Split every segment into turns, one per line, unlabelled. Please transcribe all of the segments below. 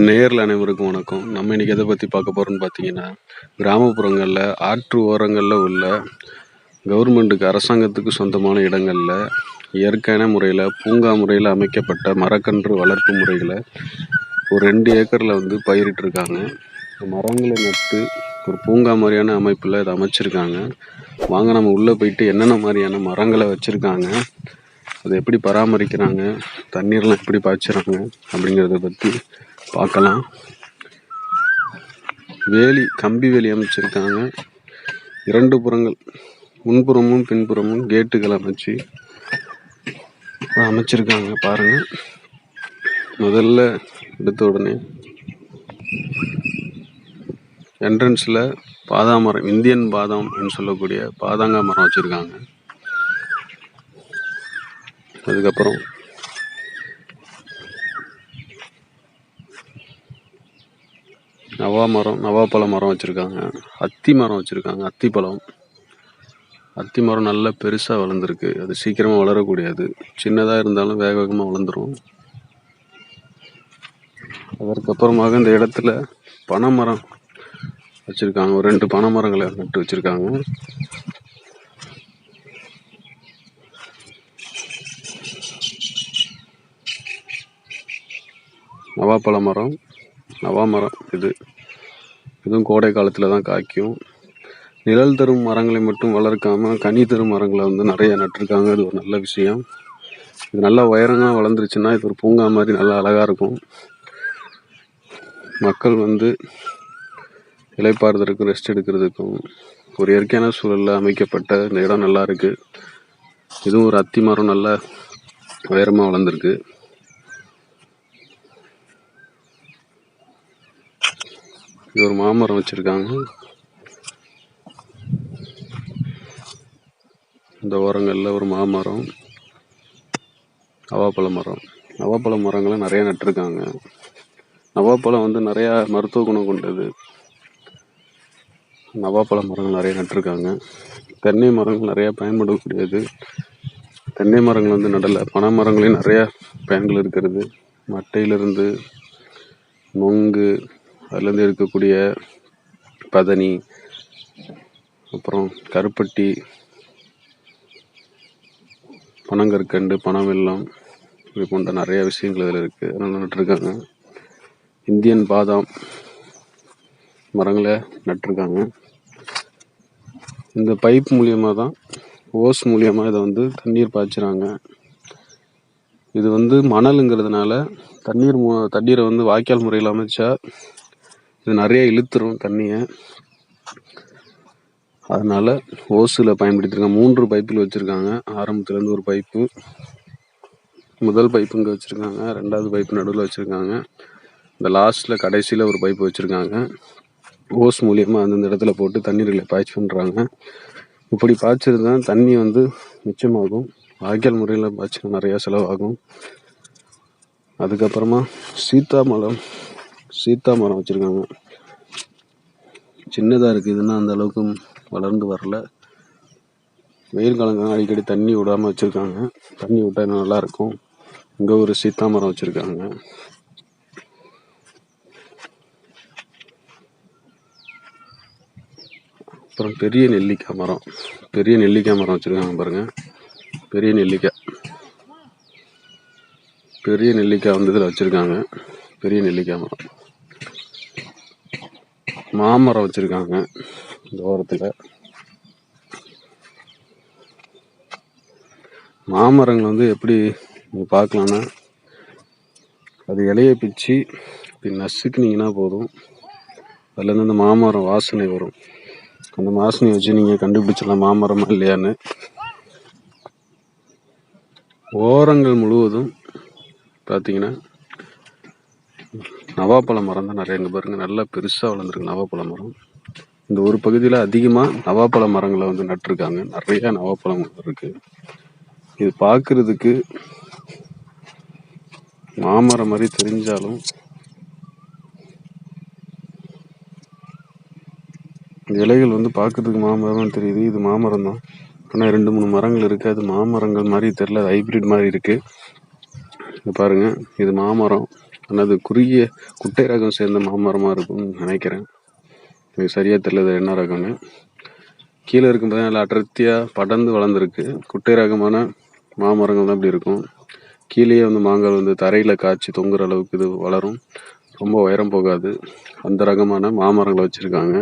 நேரில் அனைவருக்கும் வணக்கம். நம்ம இன்னைக்கு எதை பற்றி பார்க்க போகிறோம்னு பார்த்தீங்கன்னா கிராமப்புறங்களில் ஆற்று ஓரங்களில் உள்ள கவர்மெண்ட்டுக்கு அரசாங்கத்துக்கு சொந்தமான இடங்களில் இயற்கையான முறையில் பூங்கா முறையில் அமைக்கப்பட்ட மரக்கன்று வளர்ப்பு முறைகளை ஒரு ரெண்டு ஏக்கரில் வந்து பயிரிட்டிருக்காங்க. மரங்களை நட்டு ஒரு பூங்கா மாதிரியான அமைப்பில் இதை அமைச்சிருக்காங்க. வாங்க நம்ம உள்ளே போயிட்டு என்னென்ன மாதிரியான மரங்களை வச்சுருக்காங்க அதை எப்படி பராமரிக்கிறாங்க தண்ணீர்லாம் எப்படி பாய்ச்சுறாங்க அப்படிங்கிறத பற்றி பார்க்கலாம். வேலி கம்பி வேலி அமைச்சிருக்காங்க. இரண்டு புறங்கள் முன்புறமும் பின்புறமும் கேட்டுகள் அமைச்சு அமைச்சிருக்காங்க பாருங்க. முதல்ல எடுத்த உடனே என்ட்ரன்ஸில் பாதாம் மரம் இந்தியன் பாதாம் அப்படின்னு சொல்லக்கூடிய பாதாங்காய் மரம் வச்சுருக்காங்க. அதுக்கப்புறம் நவா மரம் நவாப்பழ மரம் வச்சுருக்காங்க. அத்தி மரம் வச்சுருக்காங்க அத்திப்பழம் அத்தி மரம் நல்லா பெருசாக வளர்ந்துருக்கு. அது சீக்கிரமாக வளரக்கூடியது. சின்னதாக இருந்தாலும் வேக வேகமாக வளர்ந்துரும். அதற்கப்புறமாக இந்த இடத்துல பனைமரம் வச்சுருக்காங்க. ஒரு ரெண்டு பனை மரங்களை நட்டு வச்சுருக்காங்க. நவாப்பழ மரம் நவா மரம் இது. இதுவும் கோடை காலத்தில் தான் காய்க்கும். நிழல் தரும் மரங்களை மட்டும் வளர்க்காமல் கனி தரும் மரங்களை வந்து நிறைய நட்டிருக்காங்க. அது ஒரு நல்ல விஷயம். இது நல்லா உயரமாக வளர்ந்துருச்சுன்னா இது ஒரு பூங்கா மாதிரி நல்லா அழகாக இருக்கும். மக்கள் வந்து இலைப்பாறுதலுக்கும் ரெஸ்ட் எடுக்கிறதுக்கும் ஒரு இயற்கையான சூழலில் அமைக்கப்பட்ட இந்த இடம் நல்லா இருக்குது இதுவும் ஒரு அத்தி மரம் நல்லா உயரமாக வளர்ந்துருக்கு. இது ஒரு மாமரம் வச்சிருக்காங்க. இந்த ஓரங்களில் ஒரு மாமரம் நவாப்பழ மரம். நவாப்பழ மரங்களை நிறைய நட்டிருக்காங்க. நவாப்பழம் வந்து நிறையா மருத்துவ குணம் கொண்டது. நவாப்பழ மரங்கள் நிறைய நட்டிருக்காங்க. தென்னை மரங்கள் நிறைய பயன்படக்கூடியது. தென்னை மரங்கள் வந்து நடல பனை மரங்களையும் நிறைய பயன்கள் இருக்கிறது. மட்டையிலிருந்து நொங்கு அதுலேருந்து இருக்கக்கூடிய பதனி அப்புறம் கருப்பட்டி பனங்கற்கண்டு பனவெல்லம் இது போன்ற நிறைய விஷயங்கள் இதில் இருக்குது அதனால் நட்டிருக்காங்க. இந்தியன் பாதாம் மரங்களை நட்டிருக்காங்க. இந்த பைப் மூலியமாக தான் ஓஸ் மூலியமாக இதை வந்து தண்ணீர் பாய்ச்சுறாங்க. இது வந்து மணலுங்கிறதுனால தண்ணீர் மு தண்ணீரை வந்து வாய்க்கால் முறையில் அமைச்சா இது நிறைய இழுத்துரும் தண்ணியை. அதனால் ஓஸில் பயன்படுத்தியிருக்காங்க மூன்று பைப்பில் வச்சுருக்காங்க. ஆரம்பத்துலேருந்து ஒரு பைப்பு. முதல் பைப்பு இங்கே வச்சுருக்காங்க. ரெண்டாவது பைப்பு நடுவில் வச்சுருக்காங்க. இந்த லாஸ்ட்டில் கடைசியில் ஒரு பைப்பு வச்சுருக்காங்க. ஓஸ் மூலியமாக அந்தந்த இடத்துல போட்டு தண்ணீர்களை பாய்ச்சி பண்ணுறாங்க இப்படி பாய்ச்சறது தான் தண்ணி வந்து மிச்சமாகும். வாய்க்கால் முறையில் பாய்ச்சினா நிறையா செலவாகும். அதுக்கப்புறமா சீத்தாமலம் சீத்தா மரம் வச்சுருக்காங்க. சின்னதாக இருக்குது இதுன்னா அந்த அளவுக்கு வளர்ந்து வரல. வெயில் காலங்கள் அடிக்கடி தண்ணி விடாமல் வச்சுருக்காங்க. தண்ணி விட்டால் இன்னும் நல்லாயிருக்கும் இங்கே ஒரு சீத்தா மரம் வச்சுருக்காங்க. அப்புறம் பெரிய நெல்லிக்காய் மரம். பெரிய நெல்லிக்காய் மரம் வச்சுருக்காங்க பாருங்கள் பெரிய நெல்லிக்காய். பெரிய நெல்லிக்காய் வந்து இதில் வச்சுருக்காங்க. பெரிய நெல்லிக்காய் மரம். மாமரம் வச்சுருக்காங்க இந்த ஓரத்தில். மாமரங்கள் வந்து எப்படி நீங்கள் பார்க்கலான்னா அது இலையை பிச்சு இப்படி நசுக்குனீங்கன்னா போதும். அதுலேருந்து அந்த மாமரம் வாசனை வரும். அந்த வாசனையை வச்சு நீங்கள் கண்டுபிடிச்சிடலாம் மாமரமா இல்லையான்னு. ஓரங்கள் முழுவதும் பார்த்தீங்கன்னா நவாப்பழ மரம் தான் நிறைய இங்கே பாருங்க. நல்லா பெருசாக வளர்ந்துருக்கு நவாப்பழ மரம். இந்த ஒரு பகுதியில் அதிகமாக நவாப்பழ மரங்களை வந்து நட்டிருக்காங்க. நிறைய நவாப்பழ மரம் இருக்கு. இது பார்க்கறதுக்கு மாமரம் மாதிரி தெரிஞ்சாலும் இந்த இலைகள் வந்து பார்க்கறதுக்கு மாமரம் தெரியுது. இது மாமரம் தான். ஆனால் ரெண்டு மூணு மரங்கள் இருக்குது அது மாமரங்கள் மாதிரி தெரில ஹைபிரிட் மாதிரி இருக்குது பாருங்கள் பாருங்க. இது மாமரம். ஆனால் அது குறுகிய குட்டை ரகம் சேர்ந்த மாமரமாக இருக்கும்னு நினைக்கிறேன். எனக்கு சரியாக தெரியல என்ன ரகம்னு. கீழே இருக்கும் நல்லா அடர்த்தியாக படர்ந்து வளர்ந்துருக்கு. குட்டை ரகமான மாமரங்கள் தான் இப்படி இருக்கும். கீழேயே வந்து மாங்காய் வந்து தரையில் காய்ச்சி தொங்குற அளவுக்கு இது வளரும். ரொம்ப உயரம் போகாது. அந்த ரகமான மாமரங்களை வச்சுருக்காங்க.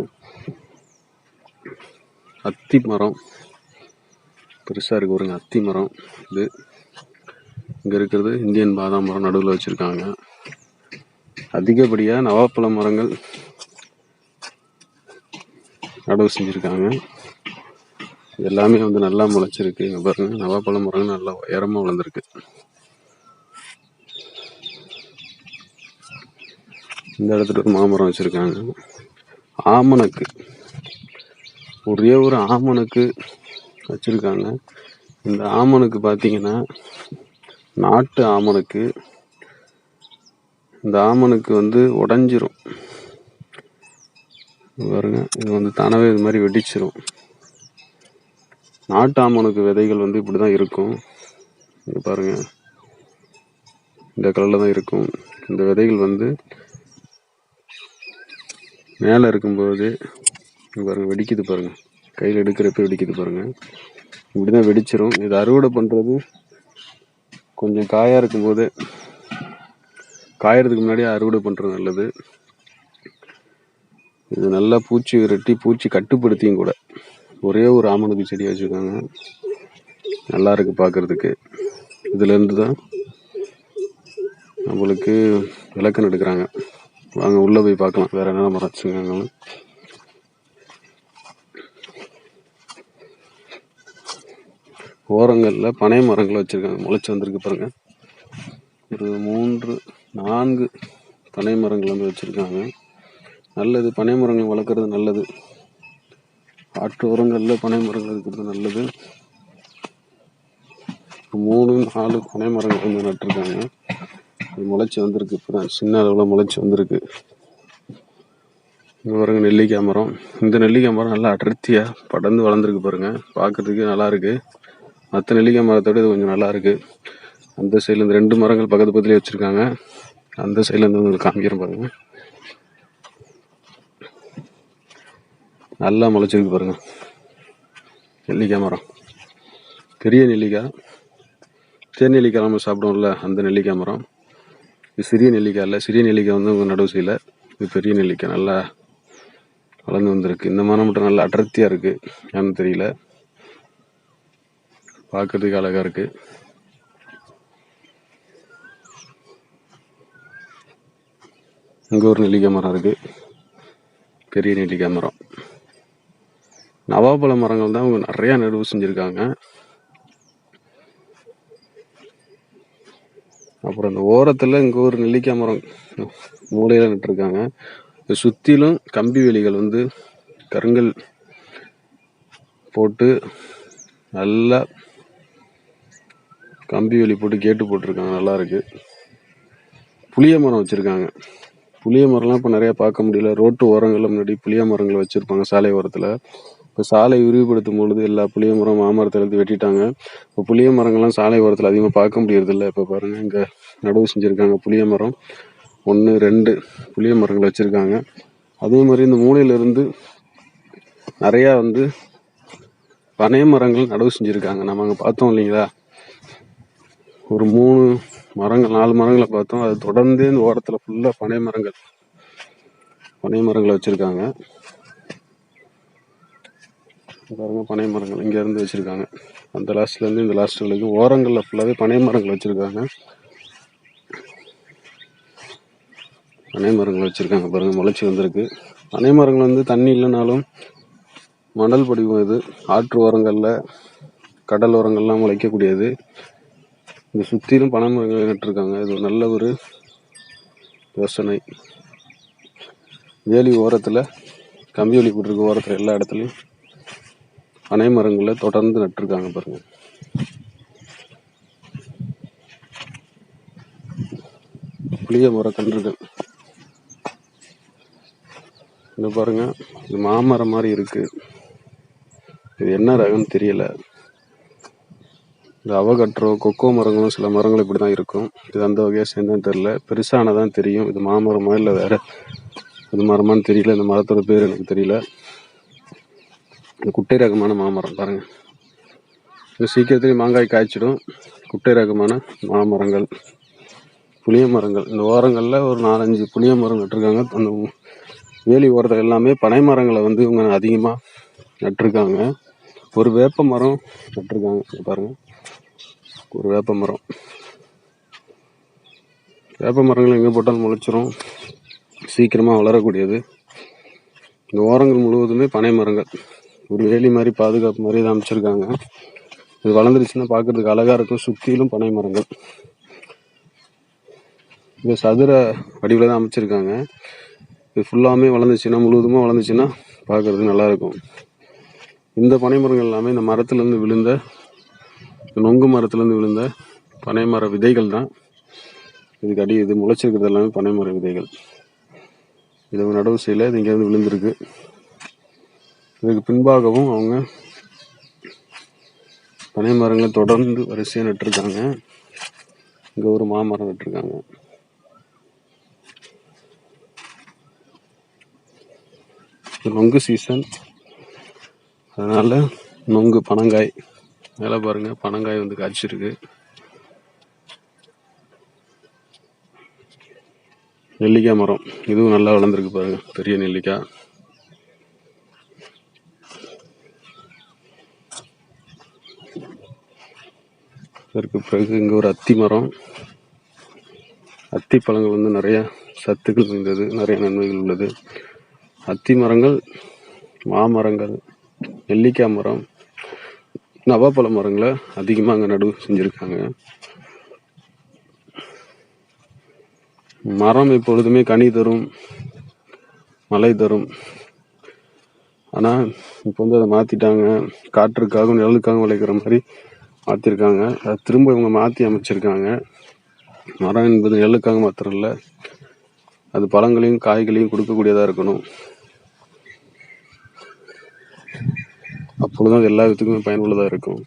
அத்தி மரம். பெருசாக இருக்குது பாருங்க அத்தி மரம். இது இங்கே இருக்கிறது இந்தியன் பாதாம் மரம் நடுவில் வச்சுருக்காங்க. அதிகப்படியாக நவாப்பழ மரங்கள் நடவு செஞ்சுருக்காங்க. எல்லாமே வந்து நல்லா முளைச்சிருக்கு. பாருங்க நவாப்பழ மரங்கள் நல்லா உயரமாக வளர்ந்துருக்கு. இந்த இடத்துல ஒரு மாமரம் வச்சுருக்காங்க. ஆமணக்கு. ஒரே ஒரு ஆமணக்கு வச்சுருக்காங்க. இந்த ஆமணக்கு பார்த்தீங்கன்னா நாட்டு ஆமணக்கு. இந்த ஆமணக்கு வந்து உடஞ்சிரும். பாருங்க இது வந்து தனவே இது மாதிரி வெடிச்சிரும். நாட்டு ஆமணக்கு விதைகள் வந்து இப்படி தான் இருக்கும். இங்கே பாருங்க இந்த கலரில் தான் இருக்கும். இந்த விதைகள் வந்து மேலே இருக்கும்போது இங்க பாருங்க வெடிக்குது பாருங்கள் கையில் எடுக்கிறப்ப வெடிக்குது பாருங்கள் இப்படி தான் வெடிச்சிரும். இது அறுவடை பண்ணுறது கொஞ்சம் காயாக இருக்கும்போது காயறதுக்கு முன்னாடியே அறுவடை பண்ணுறது நல்லது. இது நல்லா பூச்சி விரட்டி பூச்சி கட்டுப்படுத்தியும் கூட. ஒரே ஒரு ஆமணக்கு செடி வச்சுருக்காங்க. நல்லா இருக்குது பார்க்குறதுக்கு இதுலேருந்து தான் நம்மளுக்கு விளக்கம் எடுக்கிறாங்க வாங்க உள்ளே போய் பார்க்கலாம். வேறு என்னென்ன மரம் வச்சுருக்காங்கன்னு. ஓரங்களில் பனை மரங்களை வச்சுருக்காங்க. முளைச்சி வந்திருக்கு பாருங்கள் ஒரு மூன்று நான்கு பனை மரங்கள் வந்து வச்சுருக்காங்க. நல்லது பனை மரங்கள் வளர்க்குறது நல்லது. ஆற்றோரங்களில் பனை மரங்கள் இருக்கிறது நல்லது. மூணு நாலு பனை மரங்கள் வந்து நட்டிருக்காங்க. அது முளைச்சி வந்திருக்கு. இப்போ தான் சின்ன அளவில் முளைச்சி வந்திருக்கு. இங்கே பாருங்கள் நெல்லிக்காய் மரம். இந்த நெல்லிக்காய் மரம் நல்லா அடர்த்தியாக படர்ந்து வளர்ந்துருக்கு பாருங்கள் பார்க்குறதுக்கு நல்லாயிருக்கு மற்ற நெல்லிக்காய் மரத்தோட இது கொஞ்சம் நல்லாயிருக்கு அந்த சைடில் இந்த ரெண்டு மரங்கள் பக்கத்து பக்கத்துலேயே வச்சுருக்காங்க. அந்த சைட்லேருந்து உங்களுக்கு காமிக்கிறேன் பாருங்கள் நல்லா முளைச்சிருக்கு பாருங்கள் நெல்லிக்காய் மரம். பெரிய நெல்லிக்காய். தேன் நெல்லிக்காய் நம்ம சாப்பிடுவோம்ல அந்த நெல்லிக்காய் மரம். இது சிறிய நெல்லிக்காய் இல்லை சிறிய நெல்லிக்காய் வந்து உங்கள் நடுவு செய்யல இது பெரிய நெல்லிக்காய். நல்லா வளர்ந்து வந்திருக்கு. இந்த மரம் மட்டும் நல்லா அடர்த்தியாக இருக்குது ஏன்னு தெரியல. பார்க்குறதுக்கு அழகாக இருக்குது இங்கே ஒரு நெல்லிக்காய் மரம் இருக்குது பெரிய நெல்லிக்காய் மரம் நவாப்பழ மரங்கள் தான் அவங்க நிறையா நடுவு செஞ்சுருக்காங்க. அப்புறம் அந்த ஓரத்தில் இங்கே ஒரு நெல்லிக்காய் மரம் மூலையில் நட்டுருக்காங்க சுற்றிலும் கம்பி வேலிகள் வந்து கருங்கல் போட்டு நல்லா கம்பி வேலி போட்டு கேட்டு போட்டிருக்காங்க. நல்லா இருக்கு. புளிய மரம் வச்சுருக்காங்க. புளிய மரம்லாம் இப்போ நிறையா பார்க்க முடியல. ரோட்டு ஓரங்களில் முன்னாடி புளிய மரங்களை வச்சுருப்பாங்க சாலை ஓரத்தில். இப்போ சாலை விரிவுபடுத்தும் பொழுது எல்லா புளிய மரம் மாமரத்தை எடுத்து வெட்டிட்டாங்க. இப்போ புளிய மரங்கள்லாம் சாலை ஓரத்தில் அதிகமாக பார்க்க முடியறதில்ல. இப்போ பாருங்கள் இங்கே நடவு செஞ்சுருக்காங்க புளிய மரம். ஒன்று ரெண்டு புளிய மரங்கள் வச்சுருக்காங்க. அதே மாதிரி இந்த மூலையிலேருந்து நிறையா வந்து பனை மரங்கள் நடவு செஞ்சுருக்காங்க. நம்ம அங்கே பார்த்தோம் இல்லைங்களா? ஒரு மூணு மரங்கள் நாலு மரங்களை பார்த்தோம். அது தொடர்ந்து இந்த ஓரத்தில் ஃபுல்லாக பனை மரங்கள். பனை மரங்களை வச்சுருக்காங்க. பாருங்க பனை மரங்கள் இங்கேருந்து இருந்து அந்த லாஸ்ட்லேருந்து இந்த லாஸ்ட் வரைக்கும் ஓரங்களில் ஃபுல்லாகவே பனை மரங்கள் வச்சிருக்காங்க. பனை மரங்கள் வச்சுருக்காங்க. பாருங்கள் முளைச்சி வந்திருக்கு. பனை மரங்கள் வந்து தண்ணி இல்லைனாலும் மணல் படிவம் இது. ஆற்று ஓரங்களில் கடல் ஓரங்கள்லாம் முளைக்கக்கூடியது. இது சுற்றிலும் பனை மரங்கள் நட்டுருக்காங்க இது ஒரு நல்ல ஒரு யோசனை. வேலி ஓரத்தில் கம்பி வேலி போட்டிருக்க ஓரத்தில் எல்லா இடத்துலையும் பனை மரங்களை தொடர்ந்து நட்டுருக்காங்க பாருங்கள் புளிய மரக்கன்றுகள் இந்த பாருங்க இது மாமரம் மாதிரி இருக்கு. இது என்ன ரகம்னு தெரியலை. இந்த அவகட்ரோ கொக்கோ மரங்களும் சில மரங்கள் இப்படி தான் இருக்கும். இது அந்த வகையாக சேர்ந்தான்னு தெரில பெருசானதான் தெரியும். இது மாமரமா இல்லை வேற? இது மரமான்னு தெரியல. இந்த மரத்தோட பேர் எனக்கு தெரியல. குட்டை ரகமான மாமரம் பாருங்க. இது சீக்கிரத்திலேயே மாங்காய் காய்ச்சிடும். குட்டை ரகமான மாமரங்கள். புளிய மரங்கள். இந்த ஓரங்களில் ஒரு நாலஞ்சு புளிய மரம் நட்டிருக்காங்க. அந்த வேலி ஓரத்தில் எல்லாமே பனை மரங்களை வந்து இவங்க அதிகமாக நட்டிருக்காங்க. ஒரு வேப்ப மரம் நட்டிருக்காங்க. பாருங்கள் ஒரு வேப்ப மரம். வேப்ப மரங்கள் எங்கே போட்டாலும் முளைச்சிரும். சீக்கிரமாக வளரக்கூடியது. இந்த ஓரங்கள் முழுவதுமே பனை மரங்கள். ஒரு வேலி மாதிரி பாதுகாப்பு மாதிரி இதை அமைச்சிருக்காங்க. இது வளர்ந்துருச்சுன்னா பார்க்கறதுக்கு அழகாக இருக்கும். சுற்றிலும் பனை மரங்கள். இது சதுர வடிவில் தான் அமைச்சிருக்காங்க. இது ஃபுல்லாமே வளர்ந்துச்சுன்னா முழுவதுமாக வளர்ந்துச்சுன்னா பார்க்குறதுக்கு நல்லா இருக்கும். இந்த பனை மரங்கள் எல்லாமே இந்த மரத்துலேருந்து விழுந்த நொங்கு மரத்துலேருந்து விழுந்த பனை மர விதைகள் தான். இதுக்கு அடி இது முளைச்சிருக்கிறது எல்லாமே பனை மர விதைகள். இது நடவு செய்யல இது இங்கேருந்து விழுந்திருக்கு. இதுக்கு பின்பாகவும் அவங்க பனை மரங்களை தொடர்ந்து வரிசையாக நட்டிருக்காங்க. இங்கே ஒரு மாமரம் நட்டிருக்காங்க. நொங்கு சீசன் அதனால் நொங்கு பனங்காய். மேலே பாருங்க. பனங்காய் வந்து காய்ச்சிருக்கு. நெல்லிக்காய் மரம். இதுவும் நல்லா வளர்ந்துருக்கு பாருங்க. பெரிய நெல்லிக்காய். இதற்கு பிறகு இங்கே ஒரு அத்தி மரம். அத்தி பழங்கள் வந்து நிறைய சத்துக்கள் இருந்தது நிறைய நன்மைகள் உள்ளது. அத்தி மரங்கள் மாமரங்கள் நெல்லிக்காய் மரம் நவாப்பழ மரங்களை அதிகமாக அங்கே நடுவு செஞ்சுருக்காங்க. மரம் எப்பொழுதுமே கனி தரும் மழை தரும். ஆனால் இப்போ வந்து அதை மாற்றிட்டாங்க காற்றுக்காகவும் நிழலுக்காகவும் விளைக்கிற மாதிரி மாற்றிருக்காங்க அதை திரும்ப இவங்க மாற்றி அமைச்சிருக்காங்க. மரம் என்பது நிழலுக்காக மாத்திரம் இல்லை அது பழங்களையும் காய்களையும் கொடுக்கக்கூடியதாக இருக்கணும். அப்பொழுது அது எல்லா விதத்துக்குமே பயனுள்ளதாக இருக்கும்.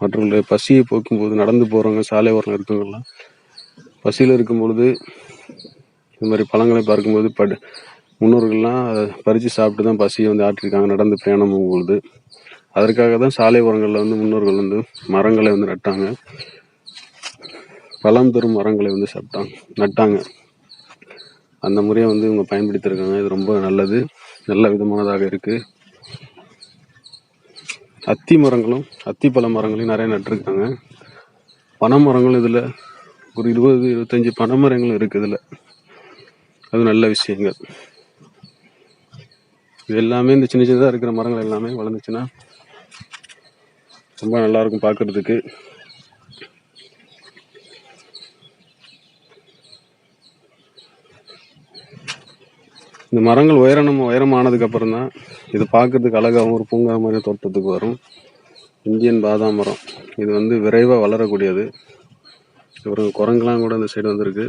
மற்றவர்களுடைய பசியை போக்கும்போது நடந்து போகிறவங்க சாலை ஓரம் இருக்கவங்கலாம் பசியில் இருக்கும் பொழுது இந்த மாதிரி பழங்களை பார்க்கும்போது படு முன்னோர்கள்லாம் அதை பறித்து சாப்பிட்டு தான் பசியை வந்து ஆற்றிருக்காங்க நடந்து பிரயாணம் போகும்பொழுது. அதற்காக தான் சாலை ஓரங்களில் வந்து முன்னோர்கள் வந்து மரங்களை வந்து நட்டாங்க. பழம் தரும் மரங்களை வந்து சாப்பிட்டாங்க நட்டாங்க. அந்த முறையை வந்து இவங்க பயன்படுத்தியிருக்காங்க. இது ரொம்ப நல்லது. நல்ல விதமானதாக இருக்குது அத்தி மரங்களும் அத்தி பழ மரங்களையும் நிறைய நட்டுருக்காங்க. பனை மரங்களும் இதில் ஒரு இருபது இருபத்தஞ்சி பனை மரங்களும் இருக்குது இதில். அது நல்ல விஷயங்கள். இது எல்லாமே இந்த சின்ன சின்னதாக இருக்கிற மரங்கள் எல்லாமே வளர்ந்துச்சுன்னா ரொம்ப நல்லா இருக்கும் இந்த மரங்கள் உயரம் நம்ம உயரமானதுக்கப்புறம் தான் இது பார்க்கறதுக்கு அழகாகவும் ஒரு பூங்கா மாதிரி தோட்டத்துக்கு வரும். இந்தியன் பாதாம் மரம். இது வந்து விரைவாக வளரக்கூடியது. அப்புறம் குரங்குலாம் கூட இந்த சைடு வந்திருக்கு.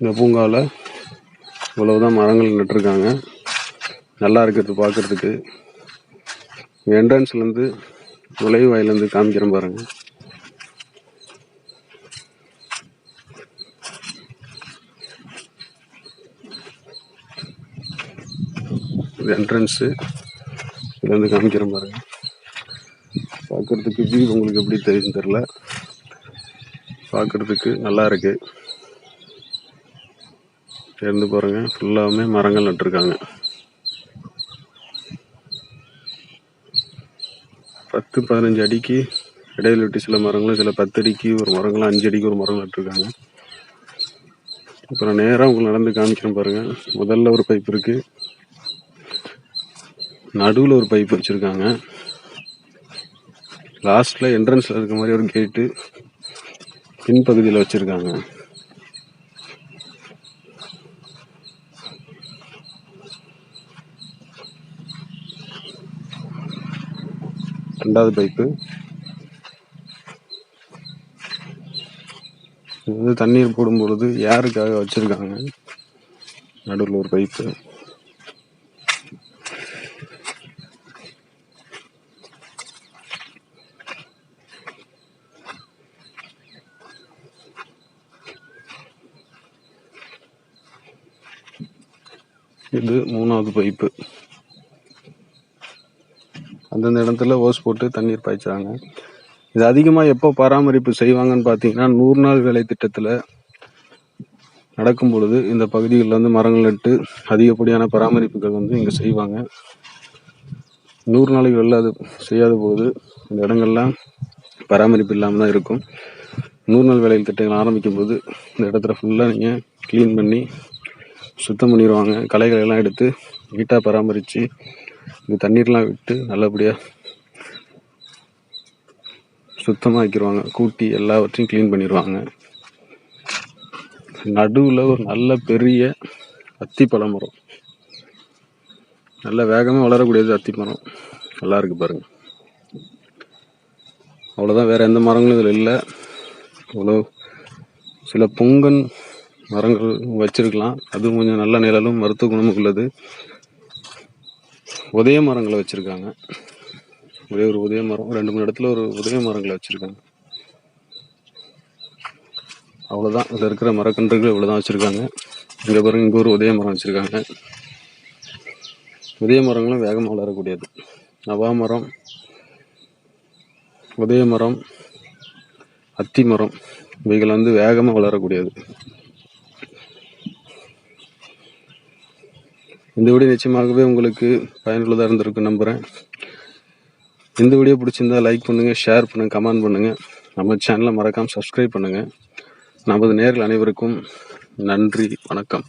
இந்த பூங்காவில் இவ்வளவுதான் மரங்கள் நட்டுருக்காங்க. நல்லா இருக்கிறது பார்க்கறதுக்கு. என்ட்ரன்ஸ்லேருந்து நுழைவாயிலேருந்து காமிக்கிறேன் பாருங்கள் என்ட்ரன்ஸு இதுலேருந்து காமிக்கிறேன் பாருங்க. பார்க்கறதுக்கு வியூ உங்களுக்கு எப்படி தெரியும் தெரில பார்க்குறதுக்கு நல்லா இருக்குது இருந்து பாருங்க. ஃபுல்லாகவுமே மரங்கள் நட்டுருக்காங்க. பத்து பதினஞ்சு அடிக்கு இடையில விட்டு சில மரங்களும் சில பத்து அடிக்கு ஒரு மரங்களும் அஞ்சு அடிக்கு ஒரு மரம் நட்டிருக்காங்க. இப்போ நான் நேராக உங்களுக்கு நடந்து காமிக்கிறேன் பாருங்க. முதல்ல ஒரு பைப் இருக்கு. நடுவில் ஒரு பைப் வச்சுருக்காங்க. லாஸ்ட்டில் என்ட்ரன்ஸில் இருக்க மாதிரி ஒரு கேட்டு பின்பகுதியில் வச்சுருக்காங்க. ரெண்டாவது பைப்பு. இது வந்து தண்ணீர் போடும் பொழுது யாருக்காக வச்சுருக்காங்க? நடுவில் ஒரு பைப்பு. இது மூணாவது பைப்பு. அந்தந்த இடத்துல ஓஸ் போட்டு தண்ணீர் பாய்ச்சுறாங்க இது அதிகமாக எப்போ பராமரிப்பு செய்வாங்கன்னு பார்த்தீங்கன்னா நூறு நாள் வேலை திட்டத்தில் நடக்கும் பொழுது இந்த பகுதிகளில் வந்து மரங்கள் நட்டு அதிகப்படியான பராமரிப்புகள் வந்து இங்கே செய்வாங்க. நூறு நாளைக்கு வெளில அது செய்யாத போது இந்த இடங்கள்லாம் பராமரிப்பு இல்லாமல் தான் இருக்கும். நூறு நாள் வேலையில் திட்டங்கள் ஆரம்பிக்கும் போது இந்த இடத்துல ஃபுல்லாக நீங்கள் க்ளீன் பண்ணி சுத்தம் பண்ணிடுவாங்க களைகளை எல்லாம் எடுத்து நீட்டாக பராமரித்து இந்த தண்ணீர்லாம் விட்டு நல்லபடியாக சுத்தமாக ஆக்கிடுவாங்க கூட்டி எல்லாவற்றையும் க்ளீன் பண்ணிடுவாங்க நடுவில் ஒரு நல்ல பெரிய அத்தி பழமரம் நல்ல வேகமாக வளரக்கூடியது அத்திமரம் நல்லா இருக்கு பாருங்கள் அவ்வளோதான் வேறு எந்த மரங்களும் இதில் இல்லை. அவ்வளோ சில பொங்கன் மரங்கள் வச்சிருக்கலாம். அதுவும் கொஞ்சம் நல்ல நிழலும் மருத்துவ குணமும் உள்ளது. உதய மரங்களை வச்சுருக்காங்க. ஒரே ஒரு உதய மரம் ரெண்டு மூணு இடத்துல ஒரு உதய மரங்களை வச்சுருக்காங்க. அவ்வளோதான் இதில் இருக்கிற மரக்கன்றுகள் இவ்வளோ தான் வச்சுருக்காங்க. இங்கே பாருங்க இங்கே ஒரு உதய மரம் வச்சுருக்காங்க. உதய மரங்களும் வேகமாக வளரக்கூடியது. நவா மரம் உதய மரம் அத்தி மரம் இவைகள் வந்து வேகமாக வளரக்கூடியது. இந்த வீடியோ நிச்சயமாகவே உங்களுக்கு பயனுள்ளதாக இருந்திருக்கும் நம்புகிறேன் இந்த வீடியோ பிடிச்சிருந்தா லைக் பண்ணுங்கள் ஷேர் பண்ணுங்கள் கமெண்ட் பண்ணுங்கள் நம்ம சேனலை மறக்காமல் சப்ஸ்கிரைப் பண்ணுங்கள் நமது நேரில் அனைவருக்கும் நன்றி வணக்கம்.